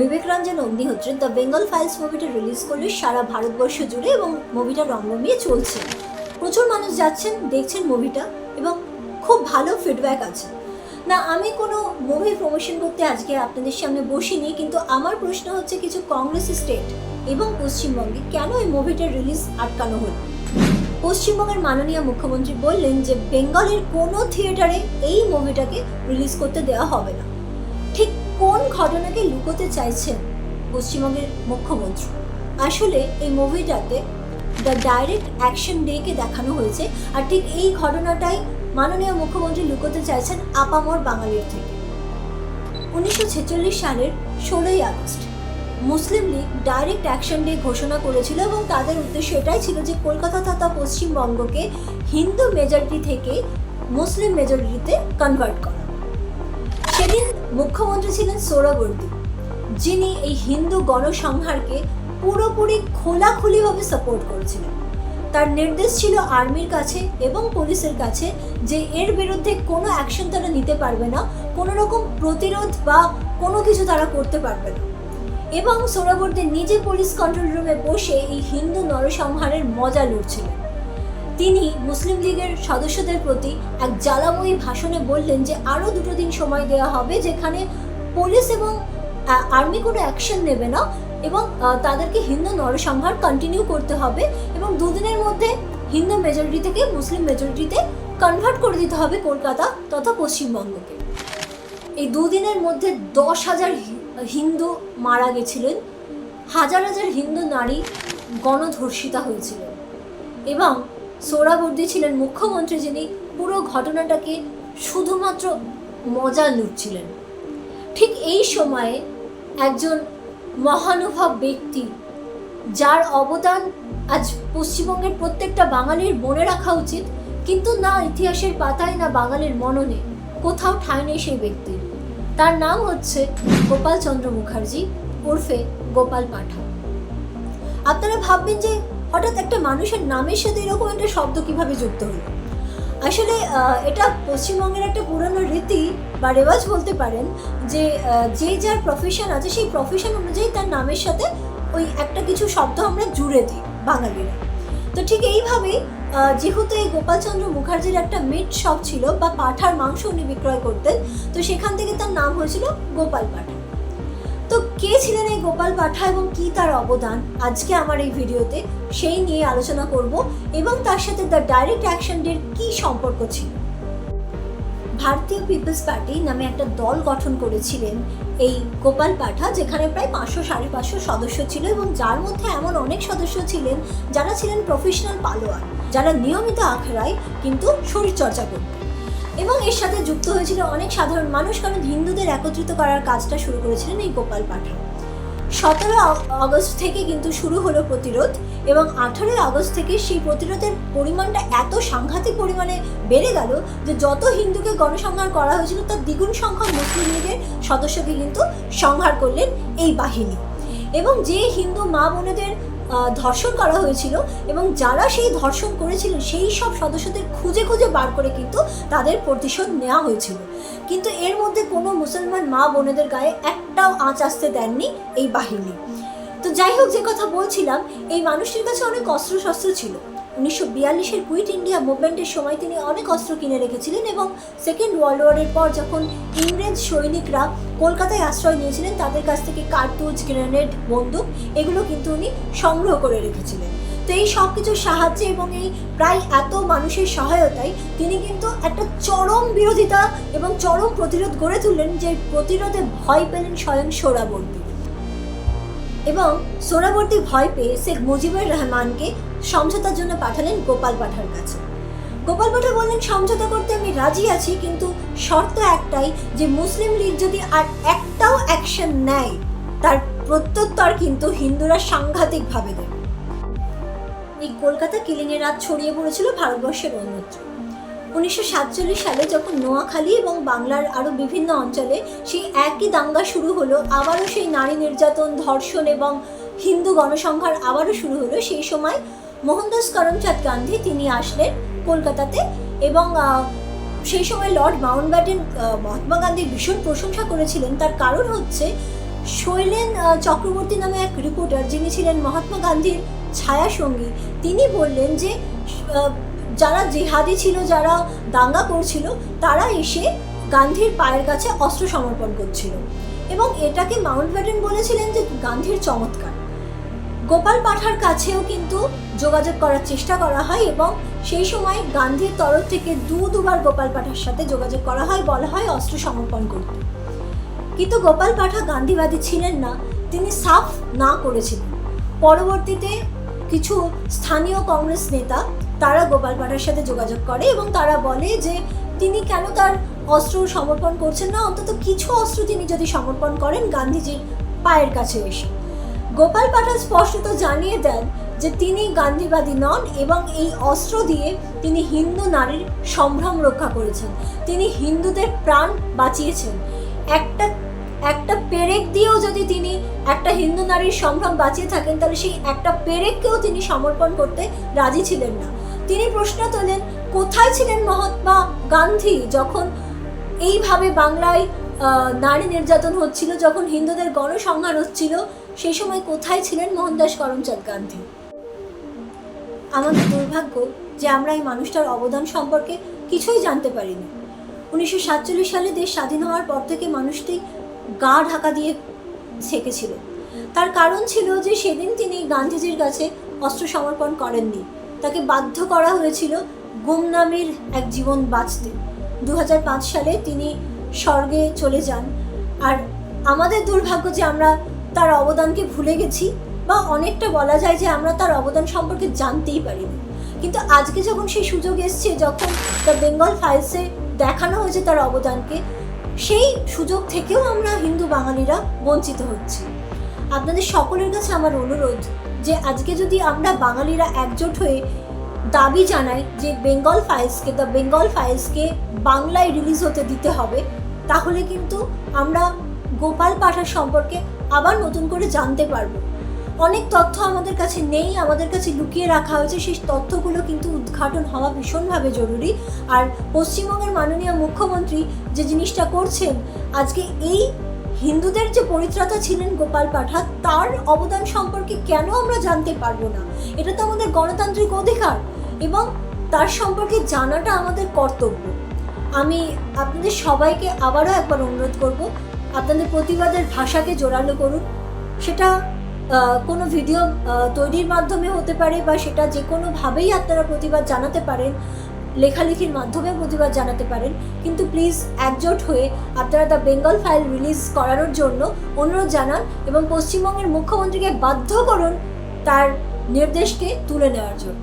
Vivek Ranjan Agnihotri the Bengal files মুভিটা release করলে সারা ভারতবর্ষ জুড়ে এবং মুভিটা রমরমিয়ে চলছে। প্রচুর মানুষ যাচ্ছেন, দেখছেন মুভিটা এবং খুব ভালো ফিডব্যাক আছে। না, আমি কোনো মুভি প্রমোশন করতে আজকে আপনাদের সামনে বসিনি, কিন্তু আমার প্রশ্ন হচ্ছে কিছু কংগ্রেস স্টেট এবং পশ্চিমবঙ্গে কেন এই মুভিটার রিলিজ আটকানো হলো? পশ্চিমবঙ্গের মাননীয় মুখ্যমন্ত্রী বললেন যে, বেঙ্গলের কোনো থিয়েটারে এই মুভিটাকে রিলিজ করতে দেওয়া হবে না। কোন ঘটনাকে লুকোতে চাইছেন পশ্চিমবঙ্গের মুখ্যমন্ত্রী? আসলে এই মুভিটাতে দ্য ডাইরেক্ট অ্যাকশন ডেকে দেখানো হয়েছে আর ঠিক এই ঘটনাটাই মাননীয় মুখ্যমন্ত্রী লুকোতে চাইছেন আপামর বাঙালির থেকে। উনিশশো ছেচল্লিশ সালের ষোলোই August Muslim League direct action day ঘোষণা করেছিল এবং তাদের উদ্দেশ্য এটাই ছিল যে কলকাতা তথা পশ্চিমবঙ্গকে হিন্দু মেজরিটি থেকে মুসলিম মেজরিটিতে কনভার্ট করা। সেদিন মুখ্যমন্ত্রী ছিলেন সোহরাবর্দী, যিনি এই হিন্দু গণসংহারকে পুরোপুরি খোলাখুলিভাবে সাপোর্ট করেছিলেন। তার নির্দেশ ছিল আর্মির কাছে এবং পুলিশের কাছে যে এর বিরুদ্ধে কোনো অ্যাকশন তারা নিতে পারবে না, কোনো রকম প্রতিরোধ বা কোনো কিছু তারা করতে পারবে না। এবং সোহরাবর্দী নিজে পুলিশ কন্ট্রোল রুমে বসে এই হিন্দু নরসংহারের মজা লুটছিলেন। তিনি মুসলিম লীগের সদস্যদের প্রতি এক জ্বালাময়ী ভাষণে বললেন যে আরও দুটো দিন সময় দেওয়া হবে যেখানে পুলিশ এবং আর্মি কোনো অ্যাকশন নেবে না এবং তাদেরকে হিন্দু নরসংহার কন্টিনিউ করতে হবে এবং দুদিনের মধ্যে হিন্দু মেজরিটি থেকে মুসলিম মেজরিটিতে কনভার্ট করে দিতে হবে কলকাতা তথা পশ্চিমবঙ্গকে। এই দুদিনের মধ্যে দশ হাজার হিন্দু মারা গেছিলেন, হাজার হাজার হিন্দু নারী গণধর্ষিতা হয়েছিলেন এবং সোহরাবর্দী ছিলেন মুখ্যমন্ত্রী যিনি পুরো ঘটনাটাকে শুধুমাত্র মজা লুটছিলেন। ঠিক এই সময়ে একজন মহানুভব ব্যক্তি যার অবদান আজ পশ্চিমবঙ্গের প্রত্যেকটা বাঙালির মনে রাখা উচিত, কিন্তু না ইতিহাসের পাতায় না বাঙালির মননে কোথাও ঠাঁই নেই সেই ব্যক্তির। তার নাম হচ্ছে গোপাল চন্দ্র মুখার্জি, ওরফে গোপাল পাঠা আপনারা ভাববেন যে হঠাৎ একটা মানুষের নামের সাথে এরকম একটা শব্দ কীভাবে যুক্ত হলো? আসলে এটা পশ্চিমবঙ্গের একটা পুরনো রীতি বা রেওয়াজ বলতে পারেন যে যে যার প্রফেশন আছে, সেই প্রফেশন অনুযায়ী তার নামের সাথে ওই একটা কিছু শব্দ আমরা জুড়ে দিই বাঙালিরা। তো ঠিক এইভাবেই যেহেতু এই গোপালচন্দ্র মুখার্জির একটা মিট শপ ছিল বা পাঠার মাংস উনি বিক্রয় করতেন, তো সেখান থেকে তার নাম হয়েছিল গোপাল পাঠা। তো কে ছিলেন এই গোপাল পাঠা এবং কি তার অবদান? আজকে আমার এই ভিডিওতে সেই নিয়ে আলোচনা করব এবং তার সাথে দ্য ডাইরেক্ট অ্যাকশন ডের কি সম্পর্ক ছিল? ভারতীয় পিপলস পার্টি নামে একটা দল গঠন করেছিলেন এই গোপাল পাঠা, যেখানে প্রায় পাঁচশো সাড়ে পাঁচশো সদস্য ছিল এবং যার মধ্যে এমন অনেক সদস্য ছিলেন যারা ছিলেন প্রফেশনাল পালোয়ার যারা নিয়মিত আখড়ায় কিন্তু শরীরচর্চা করতেন। এবং এর সাথে যুক্ত হয়েছিল অনেক সাধারণ মানুষ, কারণ হিন্দুদের একত্রিত করার কাজটা শুরু করেছিলেন এই গোপাল পাঠা। সতেরো আগস্ট থেকে কিন্তু শুরু হলো প্রতিরোধ এবং আঠারোই আগস্ট থেকে সেই প্রতিরোধের পরিমাণটা এত সাংঘাতিক পরিমাণে বেড়ে গেল যে যত হিন্দুকে গণসংহার করা হয়েছিল, তার দ্বিগুণ সংখ্যক মুসলিম লীগের সদস্যকে কিন্তু সংহার করলেন এই বাহিনী। এবং যে হিন্দু মা বোনেদের ধর্ষণ করা হয়েছিল এবং যারা সেই ধর্ষণ করেছিলেন সেই সব সদস্যদের খুঁজে খুঁজে বার করে কিন্তু তাদের প্রতিশোধ নেওয়া হয়েছিল। কিন্তু এর মধ্যে কোনো মুসলমান মা বোনেদের গায়ে একটাও আঁচ আসতে দেননি এই বাহিনী। তো যাই হোক, যে কথা বলছিলাম, এই মানুষটির কাছে অনেক অস্ত্র শস্ত্র ছিল। উনিশশো বিয়াল্লিশের কুইট ইন্ডিয়া মুভমেন্টের সময় তিনি অনেক অস্ত্র কিনে রেখেছিলেন এবং সেকেন্ড ওয়ার্ল্ড ওয়ারের পর যখন ইংরেজ সৈনিকরা কলকাতায় আশ্রয় নিয়েছিলেন, তাদের কাছ থেকে কার্তুজ, গ্রেনেড, বন্দুক এগুলো কিন্তু উনি সংগ্রহ করে রেখেছিলেন। তো এই সব কিছুর সাহায্যে এবং এই প্রায় এত মানুষের সহায়তায় তিনি কিন্তু একটা চরম বিরোধিতা এবং চরম প্রতিরোধ গড়ে তুললেন যে প্রতিরোধে ভয় পেলেন স্বয়ং সোহরাবর্দী এবং সোহরাবর্দী ভয় পেয়ে শেখ মুজিবুর রহমানকে সমঝোতার জন্য পাঠালেন গোপাল পাঠার কাছে। গোপাল পাঠা বললেন, সমঝোতা করতে আমি রাজি আছি, কিন্তু শর্ত একটাই যে মুসলিম লীগ যদি আর একটাও অ্যাকশন নেয়, তার প্রত্যুত্তর কিন্তু হিন্দুরা সাংঘাতিকভাবে দেবে। এই কলকাতা কিলিংয়ের রাত ছড়িয়ে পড়েছিল ভারতবর্ষের অন্যত্র। উনিশশো সাতচল্লিশ সালে যখন নোয়াখালী এবং বাংলার আরও বিভিন্ন অঞ্চলে সেই একই দাঙ্গা শুরু হলো, আবারও সেই নারী নির্যাতন, ধর্ষণ এবং হিন্দু গণসংহার আবারও শুরু হলো, সেই সময় মোহনদাস করমচাঁদ গান্ধী তিনি আসলেন কলকাতাতে এবং সেই সময় লর্ড মাউন্টব্যাটেন আহ, মহাত্মা গান্ধীর ভীষণ প্রশংসা করেছিলেন। তার কারণ হচ্ছে শৈলেন চক্রবর্তী নামে এক রিপোর্টার যিনি ছিলেন মহাত্মা গান্ধীর ছায়া সঙ্গী তিনি বললেন যে যারা জেহাদি ছিল যারা দাঙ্গা করছিল তারা এসে গান্ধীর পায়ের কাছে অস্ত্র সমর্পণ করছিল এবং এটাকে মাউন্ট ব্যাটেন বলেছিলেন যে গান্ধীর চমৎকার। গোপাল পাঠার কাছেও কিন্তু যোগাযোগ করার চেষ্টা করা হয় এবং সেই সময় গান্ধীর তরফ থেকে দু দুবার গোপাল পাঠার সাথে যোগাযোগ করা হয়, বলা হয় অস্ত্র সমর্পণ করতে। কিন্তু গোপাল পাঠা গান্ধীবাদী ছিলেন না, তিনি সাফ না করেছিলেন। পরবর্তীতে কিছু স্থানীয় কংগ্রেস নেতা, তারা গোপাল পাঠার সাথে যোগাযোগ করে এবং তারা বলে যে, তিনি কেন তার অস্ত্র সমর্পণ করছেন না? অন্তত কিছু অস্ত্র তিনি যদি সমর্পণ করেন, গান্ধীজির পায়ের কাছে এসে। গোপাল পাঠা স্পষ্টত জানিয়ে দেন যে তিনি গান্ধীবাদী নন এবং এই অস্ত্র দিয়ে তিনি হিন্দু নারীর সম্ভ্রম রক্ষা করেছেন। তিনি হিন্দুদের প্রাণ বাঁচিয়েছেন। একটা একটা পেরেক দিয়েও যদি তিনি একটা হিন্দু নারীর সম্ভ্রম বাঁচিয়ে থাকেন, তাহলে সেই একটা পেরেককেও তিনি সমর্পণ করতে রাজি ছিলেন না। তিনি প্রশ্ন তোলেন, কোথায় ছিলেন মহাত্মা গান্ধী যখন এইভাবে বাংলায় নারী নির্যাতন হচ্ছিল যখন হিন্দুদের গণসংহার হচ্ছিল সেই সময় কোথায় ছিলেন মোহনদাস করমচাঁদ গান্ধী? আমাদের দুর্ভাগ্য যে আমরা এই মানুষটার অবদান সম্পর্কে কিছুই জানতে পারিনি। উনিশশো সাতচল্লিশ সালে দেশ স্বাধীন হওয়ার পর থেকে মানুষটি গা ঢাকা দিয়ে থেকেছিল তার কারণ ছিল যে সেদিন তিনি গান্ধীজির কাছে অস্ত্র সমর্পণ করেননি। তাকে বাধ্য করা হয়েছিল গুমনামির এক জীবন বাঁচতে। দু হাজার পাঁচ সালে তিনি স্বর্গে চলে যান। আর আমাদের দুর্ভাগ্য যে আমরা তার অবদানকে ভুলে গেছি বা অনেকটা বলা যায় যে আমরা তার অবদান সম্পর্কে জানতেই পারিনি। কিন্তু আজকে যখন সেই সুযোগ এসছে, যখন দ্য বেঙ্গল ফাইলসে দেখানো হয়েছে তার অবদানকে, সেই সুযোগ থেকেও আমরা হিন্দু বাঙালিরা বঞ্চিত হচ্ছি। আপনাদের সকলের কাছে আমার অনুরোধ যে আজকে যদি আমরা বাঙালিরা একজোট হয়ে দাবি জানায় যে বেঙ্গল ফাইলসকে দ্য বেঙ্গল ফাইলসকে বাংলায় রিলিজ হতে দিতে হবে। তাহলে কিন্তু আমরা গোপাল পাঠা সম্পর্কে আবার নতুন করে জানতে পারব। অনেক তথ্য আমাদের কাছে নেই, আমাদের কাছে লুকিয়ে রাখা হয়েছে। সেই তথ্যগুলো কিন্তু উদ্ঘাটন হওয়া ভীষণভাবে জরুরি। আর পশ্চিমবঙ্গের মাননীয় মুখ্যমন্ত্রী যে জিনিসটা করছেন, আজকে এই হিন্দুদের যে পরিত্রাতা ছিলেন গোপাল পাঠা, তার অবদান সম্পর্কে কেন আমরা জানতে পারব না? এটা তো আমাদের গণতান্ত্রিক অধিকার। এবং তার সম্পর্কে জানাটা আমাদের কর্তব্য। আমি আপনাদের সবাইকে আবারও একবার অনুরোধ করব, আপনাদের প্রতিবাদের ভাষাকে জোরালো করুন। সেটা কোনো ভিডিও তৈরির মাধ্যমে হতে পারে বা সেটা যে কোনোভাবেই আপনারা প্রতিবাদ জানাতে পারেন, লেখালেখির মাধ্যমে প্রতিবাদ জানাতে পারেন। কিন্তু প্লিজ একজোট হয়ে আপনারা দ্য বেঙ্গল ফাইল রিলিজ করানোর জন্য অনুরোধ জানান এবং পশ্চিমবঙ্গের মুখ্যমন্ত্রীকে বাধ্য করুন তার নির্দেশকে তুলে নেওয়ার জন্য।